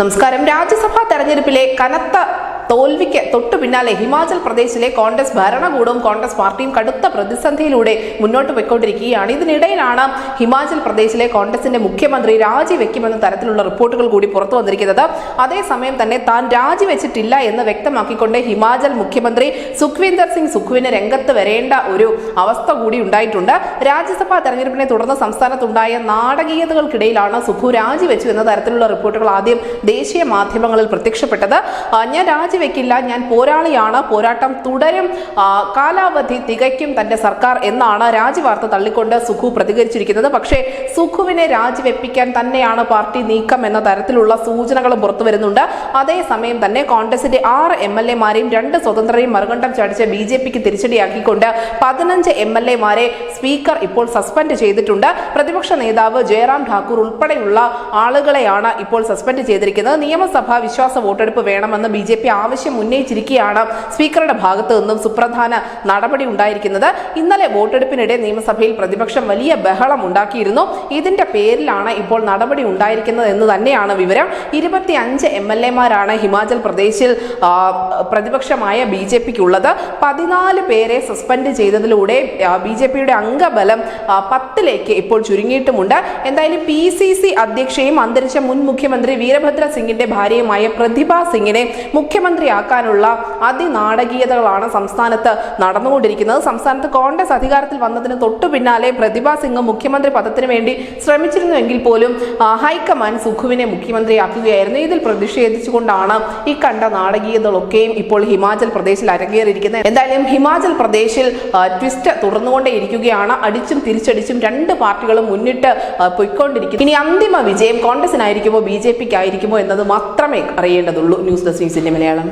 നമസ്കാരം. രാജ്യസഭാ തെരഞ്ഞെടുപ്പിലെ കനത്ത തോൽവിക്ക് തൊട്ടു പിന്നാലെ ഹിമാചൽ പ്രദേശിലെ കോൺഗ്രസ് ഭരണകൂടവും കോൺഗ്രസ് പാർട്ടിയും കടുത്ത പ്രതിസന്ധിയിലൂടെ മുന്നോട്ട് പോയിക്കൊണ്ടിരിക്കുകയാണ്. ഇതിനിടയിലാണ് ഹിമാചൽ പ്രദേശിലെ കോൺഗ്രസിന്റെ മുഖ്യമന്ത്രി രാജിവെക്കുമെന്ന തരത്തിലുള്ള റിപ്പോർട്ടുകൾ കൂടി പുറത്തു വന്നിരിക്കുന്നത്. അതേസമയം തന്നെ താൻ രാജിവെച്ചിട്ടില്ല എന്ന് വ്യക്തമാക്കിക്കൊണ്ട് ഹിമാചൽ മുഖ്യമന്ത്രി സുഖ്വീന്ദർ സിംഗ് സുഖുവിന് രംഗത്ത് വരേണ്ട ഒരു അവസ്ഥ കൂടി ഉണ്ടായിട്ടുണ്ട്. രാജ്യസഭാ തെരഞ്ഞെടുപ്പിനെ തുടർന്ന് സംസ്ഥാനത്തുണ്ടായ നാടകീയതകൾക്കിടയിലാണ് സുഖു രാജിവെച്ചു എന്ന തരത്തിലുള്ള റിപ്പോർട്ടുകൾ ആദ്യം ദേശീയ മാധ്യമങ്ങളിൽ പ്രത്യക്ഷപ്പെട്ടത്. ഞാൻ ഞാൻ രാജിവെക്കില്ല ഞാൻ പോരാളിയാണ്. പോരാട്ടം തുടരും. കാലാവധി തികയ്ക്കും തന്റെ സർക്കാർ എന്നാണ് രാജിവാർത്ത തള്ളിക്കൊണ്ട് സുഖു പ്രതികരിച്ചിരിക്കുന്നത്. പക്ഷേ സുഖുവിനെ രാജിവെപ്പിക്കാൻ തന്നെയാണ് പാർട്ടി നീക്കം എന്ന തരത്തിലുള്ള സൂചനകളും പുറത്തു വരുന്നുണ്ട്. അതേസമയം തന്നെ കോൺഗ്രസിന്റെ ആറ് എം എൽ എമാരെയും രണ്ട് സ്വതന്ത്രരെയും മറുകണ്ഠം ചാടിച്ച് ബി ജെ പിക്ക് തിരിച്ചടിയാക്കിക്കൊണ്ട് പതിനഞ്ച് എം എൽ എമാരെ സ്പീക്കർ ഇപ്പോൾ സസ്പെൻഡ് ചെയ്തിട്ടുണ്ട്. പ്രതിപക്ഷ നേതാവ് ജയറാം ഠാക്കൂർ ഉൾപ്പെടെയുള്ള ആളുകളെയാണ് ഇപ്പോൾ സസ്പെൻഡ് ചെയ്തിരിക്കുന്നത്. നിയമസഭാ വിശ്വാസ വോട്ടെടുപ്പ് വേണമെന്ന് ബി ജെ പി ആവശ്യം ഉന്നയിച്ചിരിക്കുകയാണ് സ്പീക്കറുടെ ഭാഗത്തു നിന്നും സുപ്രധാന നടപടി ഉണ്ടായിരിക്കുന്നത്. ഇന്നലെ വോട്ടെടുപ്പിനിടെ നിയമസഭയിൽ പ്രതിപക്ഷം വലിയ ബഹളം ഉണ്ടാക്കിയിരുന്നു. ഇതിന്റെ പേരിലാണ് ഇപ്പോൾ നടപടി ഉണ്ടായിരിക്കുന്നത് എന്ന് തന്നെയാണ് വിവരം. ഇരുപത്തി അഞ്ച് എം എൽ എമാരാണ് ഹിമാചൽ പ്രദേശിൽ പ്രതിപക്ഷമായ ബി ജെ പിക്ക് ഉള്ളത് പതിനാല് പേരെ സസ്പെൻഡ് ചെയ്തതിലൂടെ ബി ജെ പിയുടെ അംഗബലം പത്തിലേക്ക് ഇപ്പോൾ ചുരുങ്ങിയിട്ടുമുണ്ട്. എന്തായാലും പി സി സി അധ്യക്ഷയും അന്തരിച്ച മുൻ മുഖ്യമന്ത്രി വീരഭദ്ര സിംഗിന്റെ ഭാര്യയുമായ പ്രതിഭ സിംഗിനെ മുഖ്യമന്ത്രിയാക്കാനുള്ള അതിനാടകീയതകളാണ് സംസ്ഥാനത്ത് നടന്നുകൊണ്ടിരിക്കുന്നത്. സംസ്ഥാനത്ത് കോൺഗ്രസ് അധികാരത്തിൽ വന്നതിന് തൊട്ടു പിന്നാലെ പ്രതിഭാ സിംഗ് മുഖ്യമന്ത്രി പദത്തിന് വേണ്ടി ശ്രമിച്ചിരുന്നുവെങ്കിൽ പോലും ഹൈക്കമാൻഡ് സുഖുവിനെ മുഖ്യമന്ത്രിയാക്കുകയായിരുന്നു. ഇതിൽ പ്രതിഷേധിച്ചുകൊണ്ടാണ് ഈ കണ്ട നാടകീയതകളൊക്കെയും ഇപ്പോൾ ഹിമാചൽ പ്രദേശിൽ അരങ്ങേറിയിരിക്കുന്നത്. എന്തായാലും ഹിമാചൽ പ്രദേശിൽ ട്വിസ്റ്റ് തുടർന്നുകൊണ്ടേയിരിക്കുകയാണ്. അടിച്ചും തിരിച്ചടിച്ചും രണ്ട് പാർട്ടികളും മുന്നിട്ട് പൊയ്ക്കൊണ്ടിരിക്കും ഇനി അന്തിമ വിജയം കോൺഗ്രസിനായിരിക്കുമോ ബി ജെ പിക്കായിരിക്കുമോ എന്നത് മാത്രമേ അറിയേണ്ടതുള്ളൂ. ന്യൂസ് ഡെസ്ക് ന്യൂസിന്റെ മലയാളം.